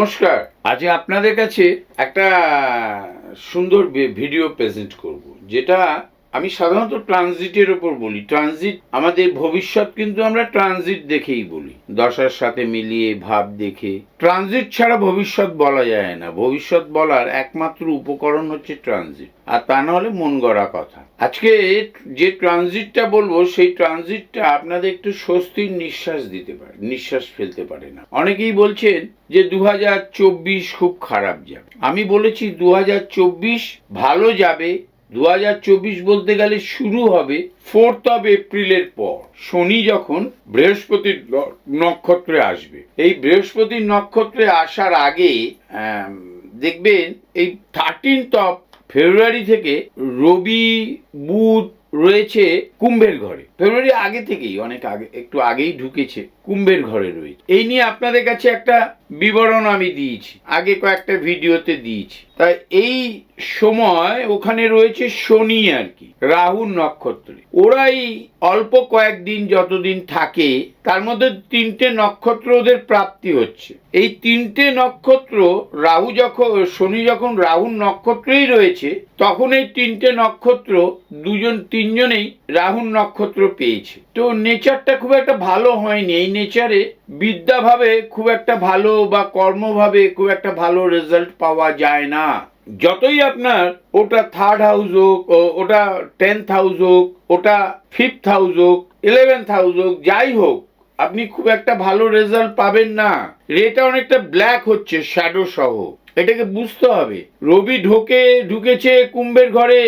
নমস্কার। আজ আপনাদের কাছে একটা সুন্দর ভিডিও প্রেজেন্ট করব যেটা আমি সাধারণত ট্রানজিটের ওপর বলি। ট্রানজিট, আমাদের ভবিষ্যৎ কিন্তু আমরা ট্রানজিট দেখেই বলি। দশার সাথে মিলিয়ে ভাব দেখে। ট্রানজিট ছাড়া ভবিষ্যৎ বলা যায় না। ভবিষ্যৎ বলার একমাত্র উপকরণ হচ্ছে ট্রানজিট। আর তা না হলে মন গড়া কথা। আজকে যে ট্রানজিটটা বলব, সেই ট্রানজিটটা আপনাদের একটু স্বস্তির নিঃশ্বাস দিতে পারে, নিঃশ্বাস ফেলতে পারে না। অনেকেই বলছেন যে দু হাজার চব্বিশ খুব খারাপ যাবে। আমি বলেছি দু হাজার চব্বিশ ভালো যাবে দু হাজার চব্বিশ বলতে গেলে শুরু হবে ফোর্থ অফ এপ্রিলের পর। শনি যখন বৃহস্পতির নক্ষত্রে আসবে। এই বৃহস্পতির নক্ষত্রে আসার আগে দেখবেন এই থার্টিনথ অফ ফেব্রুয়ারি থেকে রবি, বুধ রয়েছে কুম্ভের ঘরে। ফেব্রুয়ারি আগে থেকেই, অনেক আগে, একটু আগেই ঢুকেছে, কুম্ভের ঘরে রয়েছে। এই নিয়ে আপনাদের কাছে একটা বিবরণ আমি দিয়েছি, আগে কয়েকটা ভিডিওতে দিয়েছি। তাই এই সময় ওখানে রয়েছে শনি আর কি, রাহুর নক্ষত্রে। ওরাই অল্প কয়েকদিন যতদিন থাকে, তার মধ্যে তিনটে নক্ষত্র ওদের প্রাপ্তি হচ্ছে। এই তিনটে নক্ষত্র, রাহু যখন, শনি যখন রাহুর নক্ষত্রেই রয়েছে, তখন এই তিনটে নক্ষত্র দুজন, তিনজনেই রাহুর নক্ষত্র পেয়েছে। তো নেচারটা খুব একটা ভালো হয়নি। এই নেচারে বিদ্যাভাবে খুব একটা ভালো বা কর্মভাবে খুব একটা ভালো রেজাল্ট পাওয়া যায় না। যতই আপনার ওটা থার্ড হাউস হোক ওটা টেন্থ হাউস হোক, ওটা ফিফথ হাউস হোক ইলেভেন্থ হাউস হোক, যাই হোক, আপনি খুব একটা ভালো রেজাল্ট পাবেন না। রেটা অনেকটা ব্ল্যাক হচ্ছে শ্যাডো সহ। এটাকে বুঝতে হবে। রবি ঢোকে, ঢুকেছে কুম্ভের ঘরে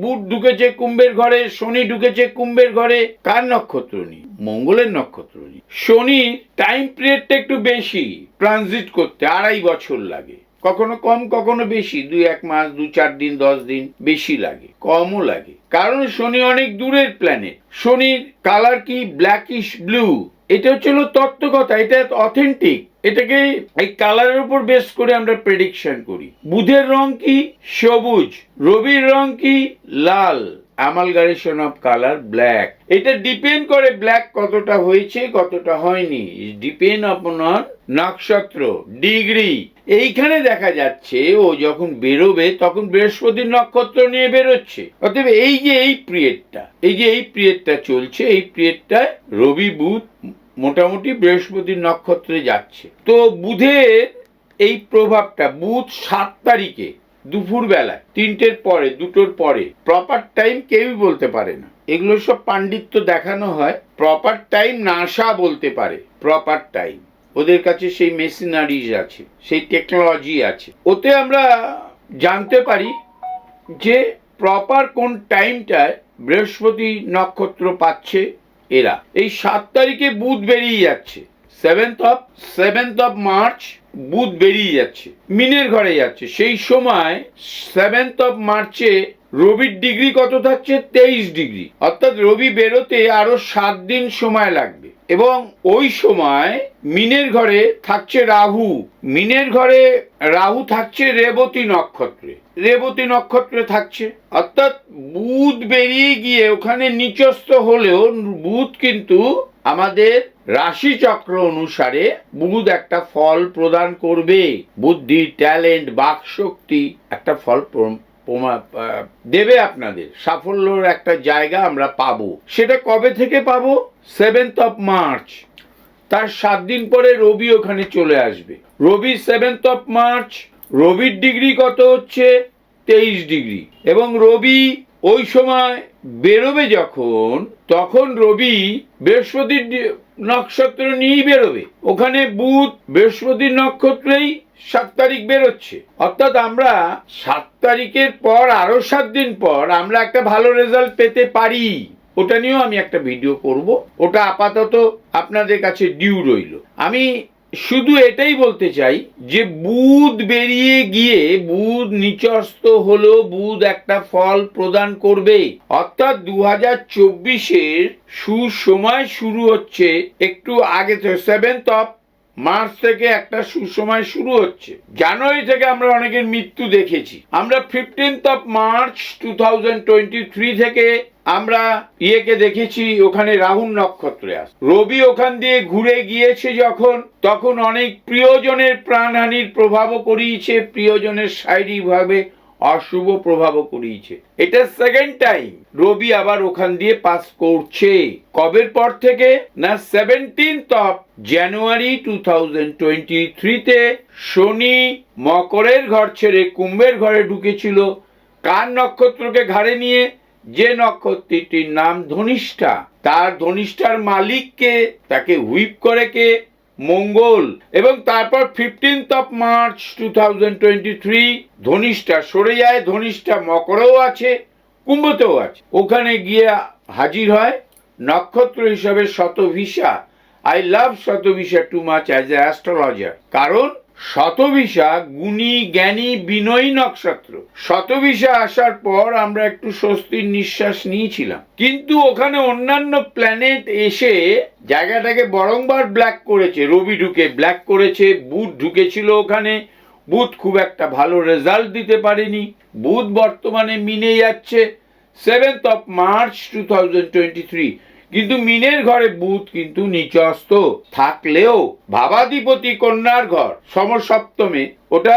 বুধ ঢুকেছে কুম্ভের ঘরে, শনি ঢুকেছে কুম্ভের ঘরে, কার নক্ষত্র নেই মঙ্গলের নক্ষত্র নেই শনির টাইম পিরিয়ডটা একটু বেশি ট্রানজিট করতে আড়াই বছর লাগে। কখনো কম, কখনো বেশি, দুই এক মাস, দু চার দিন, দশ দিন বেশি লাগে, কমও লাগে। কারণ শনি অনেক দূরের প্ল্যানেট শনির কালার কি? ব্ল্যাকিশ ব্লু এটা হচ্ছিল তত্ত্বকথা, এটা অথেন্টিক এটাকে এই কালারের উপর বেস করে আমরা প্রেডিকশন করি। বুধের রং কি? সবুজ। রবির রং কি? লাল। অ্যামালগারেশন অফ কালার ব্ল্যাক এটা ডিপেন্ড করে ব্ল্যাক কতটা হয়েছে, কতটা হয়নি। ডিপেন্ড আপন নক্ষত্র ডিগ্রি এইখানে দেখা যাচ্ছে, ও যখন বেরোবে, তখন বৃহস্পতির নক্ষত্র নিয়ে বেরোচ্ছে। অতএব এই যে এই পিরিয়ডটা এই যে এই পিরিয়ডটা চলছে, এই পিরিয়ডটায় রবি, বুধ মোটামুটি বৃহস্পতির নক্ষত্রে যাচ্ছে। তো বুধের এই প্রভাবটা, বুধ সাত তারিখে দুপুর বেলায় তিনটের পরে, দুটোর পরে। প্রপার টাইম কেউই বলতে পারে না। এগুলো সব পাণ্ডিত্য দেখানো হয় প্রপার টাইম নাসা বলতে পারে প্রপার টাইম ওদের কাছে সেই মেশিনারিজ আছে, সেই টেকনোলজি আছে। ওতে আমরা জানতে পারি যে প্রপার কোন টাইমটায় বৃহস্পতি নক্ষত্র পাচ্ছে এরা। এই সাত তারিখে বুধ বেরিয়ে যাচ্ছে। Seventh of seventh of March বুধ বেরিয়ে যাচ্ছে, মিনের ঘরে যাচ্ছে। সেই সময় সেভেন্থ অফ মার্চে রবির ডিগ্রি কত থাকছে? তেইশ ডিগ্রি অর্থাৎ রবি বেরোতে আরও সাত দিন সময় লাগবে। এবং ওই সময় মিনের ঘরে থাকছে রাহু। মিনের ঘরে রাহু থাকছে রেবতী নক্ষত্রে। রেবতী নক্ষত্রে থাকছে। অর্থাৎ বুধ বেরিয়ে গিয়ে ওখানে নিচস্থ হলেও বুধ কিন্তু আমাদের রাশি চক্র অনুসারে বুধ একটা ফল প্রদান করবে। বুদ্ধি, ট্যালেন্ট বাক শক্তি একটা ফল দেবে আপনাদের। সাফল্যর একটা জায়গা আমরা পাবো। সেটা কবে থেকে পাবো? সেভেন্থ অফ মার্চ তার সাত দিন পরে রবি ওখানে চলে আসবে। রবি সেভেন্থ অফ মার্চ রবির ডিগ্রি কত হচ্ছে? তেইশ ডিগ্রি এবং রবি ওই সময় বেরোবে যখন, তখন রবি বৃহস্পতির নক্ষত্র নিয়েই বেরোবে। ওখানে বুধ বৃহস্পতির নক্ষত্রেই সাত তারিখ বেরোচ্ছে। অর্থাৎ আমরা সাত তারিখের পর আরও সাত দিন পর আমরা একটা ভালো রেজাল্ট পেতে পারি। ওটা নিয়েও আমি একটা ভিডিও করব। ওটা আপাতত আপনাদের কাছে ডিউ রইল। আমি শুধু এটাই বলতে চাই যে বুধ বেরিয়ে গিয়ে বুধ নিচস্ত হলো, বুধ একটা ফল প্রদান করবে। অর্থাৎ দু হাজার চব্বিশের সুসময় শুরু হচ্ছে একটু আগে, তো সেভেন্থ অফ মার্চ থেকে একটা সুসময় শুরু হচ্ছে। জানুয়ারি থেকে আমরা অনেকের মৃত্যু দেখেছি। আমরা ফিফটিন্থ অফ মার্চ টু থেকে আমরা ইয়েকে দেখেছি, ওখানে রাহুল নক্ষত্রে আস রবি ওখান দিয়ে ঘুরে গিয়েছে যখন, তখন অনেক প্রিয়জনের প্রাণহানির প্রভাবও করিয়েছে, প্রিয়জনের শারীরিকভাবে অশুভ প্রভাবও করিয়েছে এটা সেকেন্ড টাইম রবি আবার ওখান দিয়ে পাস করছে। কবের পর থেকে? না seventeenth of January two thousand twenty থ্রিতে শনি মকরের ঘর ছেড়ে কুম্ভের ঘরে ঢুকেছিল। কার নক্ষত্রকে ঘাড়ে নিয়ে? যে নক্ষত্রটির নাম ধনিষ্ঠা। তার ধনিষ্ঠার মালিককে, তাকে হুইপ করে কে? মঙ্গল এবং তারপর fifteenth of March two thousand twenty three Dhanishtha সরে যায় ধনিষ্ঠা মকরেও আছে, কুম্ভতেও আছে। ওখানে গিয়ে হাজির হয় নক্ষত্র হিসাবে শতভিসা I love শতভিসা too much as astrologer কারণ শতভিসা গুণী, জ্ঞানী, বিনয়ী নক্ষত্র। শতভিসা আসার পর আমরা একটু স্বস্তির নিঃশ্বাস নিয়েছিলাম। কিন্তু ওখানে অন্যান্য প্ল্যানেট এসে জায়গাটাকে বরংবার ব্ল্যাক করেছে। রবি ঢুকে ব্ল্যাক করেছে, বুধ ঢুকেছিল ওখানে। বুধ খুব একটা ভালো রেজাল্ট দিতে পারেনি। বুধ বর্তমানে মিনে যাচ্ছে। Seventh of March two thousand twenty three কিন্তু মিনের ঘরে বুধ কিন্তু নিচস্ত থাকলেও ভাবাধিপতি কন্যার ঘর, সমসপ্তমে, ওটা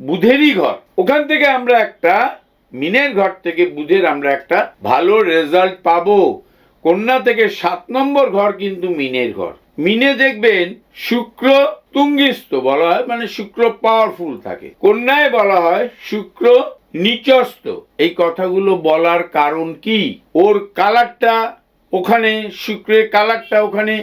বুধেরই ঘর। ওখান থেকে আমরা একটা, মিনের ঘর থেকে বুধের আমরা একটা ভালো রেজাল্ট পাবো। কন্যা থেকে সাত নম্বর ঘর কিন্তু মিনের ঘর। মিনে দেখবেন শুক্র তুঙ্গিস্ত বলা হয় মানে শুক্র পাওয়ারফুল থাকে। কন্যায় বলা হয় শুক্র নিচস্ত এই কথাগুলো বলার কারণ কি? ওর কালারটা ওখানে শুক্রের কালারটা ওখানে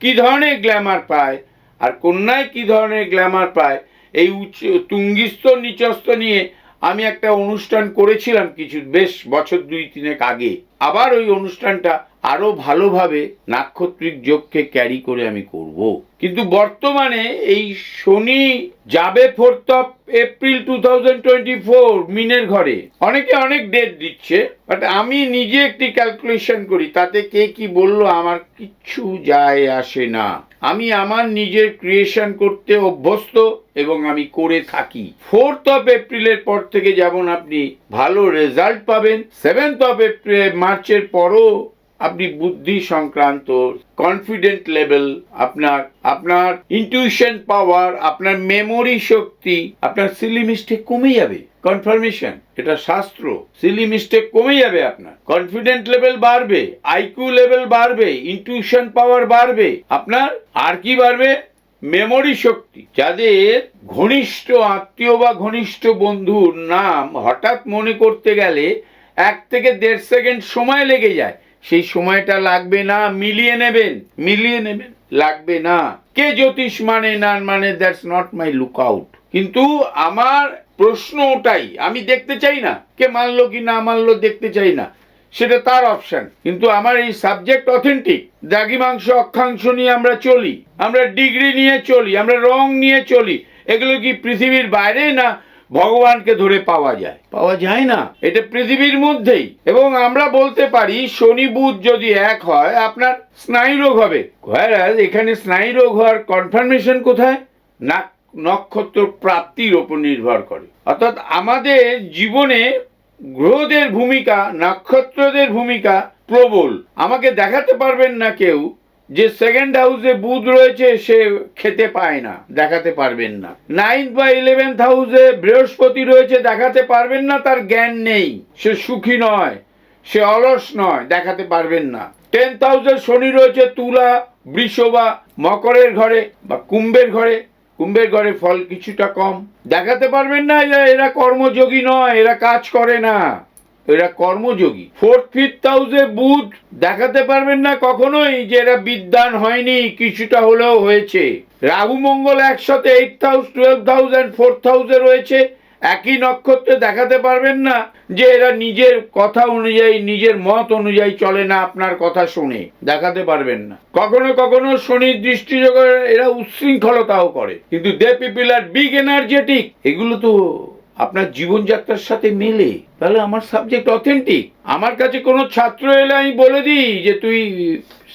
কি ধরনের গ্ল্যামার পায়? আর কন্যায় কি ধরনের গ্ল্যামার পায়? এই উচ্চ তুঙ্গিস্ত নিচস্ত নিয়ে আমি একটা অনুষ্ঠান করেছিলাম কিছু, বেশ বছর দুই তিনেক আগে। আবার ওই অনুষ্ঠানটা আরও ভালোভাবে নাক্ষত্রিক যোগকে ক্যারি করে আমি করব। কিন্তু বর্তমানে এই শনি যাবে fourth of April two thousand twenty four মিনের ঘরে। অনেকে অনেক ডেট দিচ্ছে বাট আমি নিজে একটি ক্যালকুলেশন করি, তাতে কে কি বলল আমার কিচ্ছু যায় আসে না। আমি আমার নিজের ক্রিয়েশন করতে অভ্যস্ত এবং আমি করে থাকি। ফোর্থ অফ এপ্রিলের পর থেকে যেমন আপনি ভালো রেজাল্ট পাবেন সেভেন্থ অফ এপ্রিল মার্চের পরও আপনি বুদ্ধি সংক্রান্ত কনফিডেন্ট লেভেল আপনার আপনার ইনটিউশন পাওয়ার আপনার মেমোরি শক্তি, আপনার সিলি মিস্টেক কমে যাবে। কনফার্মেশন এটা শাস্ত্র। সিলি মিস্টেক কমে যাবে আপনার। কনফিডেন্ট লেভেল বাড়বে আইকিউ লেভেল বাড়বে ইনটিউশন পাওয়ার বাড়বে। আপনার আর কি বাড়বে? মেমোরি শক্তি। যাদের ঘনিষ্ঠ আত্মীয় বা ঘনিষ্ঠ বন্ধুর নাম হঠাৎ মনে করতে গেলে এক থেকে দেড় সেকেন্ড সময় লেগে যায় সেই সময়টা লাগবে না, মিলিয়ে নেবেন মিলিয়ে নেবেন। লাগবে না। কে জ্যোতিষ মানে না মানে that's not my look out কিন্তু আমার প্রশ্ন ওটাই, আমি দেখতে চাই না। কে মানলো কি না মানলো দেখতে চাই না। সেটা তার অপশন কিন্তু আমার এই সাবজেক্ট অথেন্টিক দ্রাঘিমাংশ, অক্ষাংশ নিয়ে আমরা চলি। আমরা ডিগ্রি নিয়ে চলি, আমরা রং নিয়ে চলি। এগুলো কি পৃথিবীর বাইরে না ভগবানকে ধরে পাওয়া যায়। পাওয়া যায় না। এটা পৃথিবীর মধ্যেই। এবং আমরা বলতে পারি শনি বুধ যদি এক হয় আপনার স্নায়ু রোগ হবে। এখানে স্নায়ুরোগ হওয়ার কনফার্মেশন কোথায়? না নক্ষত্র প্রাপ্তির ওপর নির্ভর করে। অর্থাৎ আমাদের জীবনে গ্রহদের ভূমিকা নক্ষত্রদের ভূমিকা প্রবল। আমাকে দেখাতে পারবেন না কেউ যে সেকেন্ড হাউসে বুধ রয়েছে, সে খেতে পায় না, দেখাতে পারবেন না। নাইন্থ বা ইলেভেন্থ হাউসে বৃহস্পতি রয়েছে, দেখাতে পারবেন না, তার জ্ঞান নেই। সে সুখী নয়, সে অলস নয়, দেখাতে পারবেন না। টেন্থ হাউসে শনি রয়েছে, তুলা, বৃষ বা মকরের ঘরে বা কুম্ভের ঘরে। কুম্ভের ঘরে ফল কিছুটা কম, দেখাতে পারবেন না, এরা কর্মযোগী নয়, এরা কাজ করে না। এরা কর্মযোগী। ফোর্থ ফিফথ হাউসে বুধ দেখাতে পারবেন না কখনোই যে এরা বিদ্যান হয়নি, কিছুটা হলেও হয়েছে। রাহু, মঙ্গল একসাথে eight house twelve house and fourth হাউসে রয়েছে। একই নক্ষত্রে দেখাতে পারবেন না যে এরা নিজের কথা অনুযায়ী, নিজের মত অনুযায়ী চলে না আপনার কথা শুনে। দেখাতে পারবেন না। কখনো কখনো শনির দৃষ্টিযোগে এরা উচ্ছৃঙ্খলতাও করে। কিন্তু the people are big energetic এগুলো তো আপনার জীবনযাত্রার সাথে মেলে, তাহলে আমার সাবজেক্ট অথেন্টিক আমার কাছে কোনো ছাত্র এলে আমি বলে দিই যে, তুই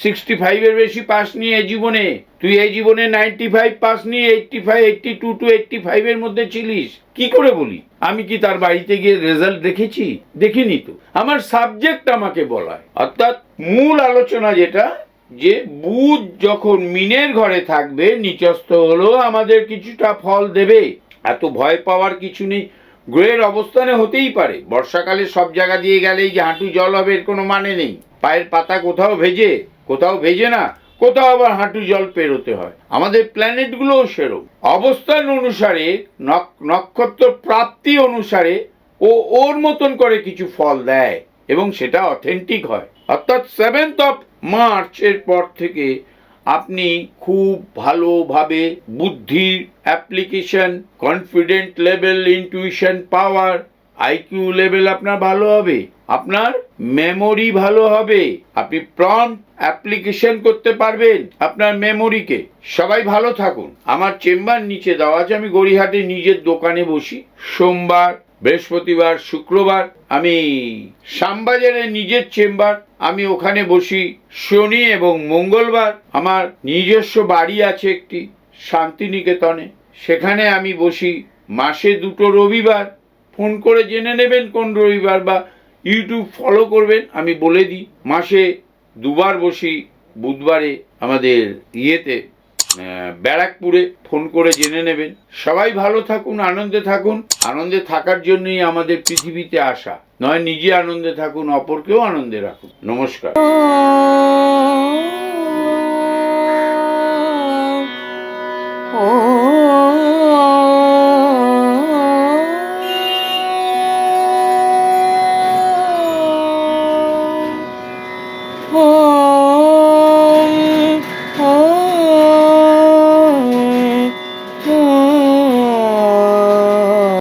সিক্সটি ফাইভের বেশি পাস নিয়ে এই জীবনে। তুই এই জীবনে নাইনটি ফাইভ পাস নিয়ে eighty five eighty two two eighty ফাইভের মধ্যে ছিলিস। কি করে বলি? আমি কি তার বাড়িতে গিয়ে রেজাল্ট দেখেছি? দেখিনি তো। আমার সাবজেক্ট আমাকে বলায়। অর্থাৎ মূল আলোচনা যেটা, যে বুধ যখন মিনের ঘরে থাকবে, নিচস্থ হলেও আমাদের কিছুটা ফল দেবে। এত ভয় পাওয়ার কিছু নেই। গ্রহের অবস্থানে হতেই পারে। বর্ষাকালে সব জায়গা দিয়ে গেলেই যে হাঁটু জল হবে এর কোনো মানে নেই। পায়ের পাতা কোথাও ভেজে কোথাও ভেজে না, কোথাও আবার হাঁটু জল পেরোতে হয়। আমাদের প্ল্যানেটগুলোও সেরম অবস্থান অনুসারে, নক- নক্ষত্র প্রাপ্তি অনুসারে ও ওর মতন করে কিছু ফল দেয় এবং সেটা অথেন্টিক হয়। অর্থাৎ সেভেন্থ অফ মার্চ এর পর থেকে আপনি খুব ভালোভাবে বুদ্ধির application confident level intuition power IQ level আপনার ভালো হবে। আপনার মেমোরি ভালো হবে। আপনি প্রম অ্যাপ্লিকেশন করতে পারবেন আপনার মেমোরিকে সবাই ভালো থাকুন। আমার চেম্বার নিচে দেওয়া আছে, আমি গড়িহাটে নিজের দোকানে বসি। সোমবার বৃহস্পতিবার, শুক্রবার, আমি শ্যামবাজারে নিজের চেম্বার, আমি ওখানে বসি। শনি এবং মঙ্গলবার আমার নিজস্ব বাড়ি আছে একটি শান্তিনিকেতনে। সেখানে আমি বসি। মাসে দুটো রবিবার। ফোন করে জেনে নেবেন কোন রবিবার বা ইউটিউব ফলো করবেন, আমি বলে দিই। মাসে দুবার বসি, বুধবারে আমাদের ইয়েতে। ব্যারাকপুরে ফোন করে জেনে নেবেন। সবাই ভালো থাকুন, আনন্দে থাকুন। আনন্দে থাকার জন্যই আমাদের পৃথিবীতে আসা। নয়, নিজে আনন্দে থাকুন, অপরকেও আনন্দে রাখুন। নমস্কার।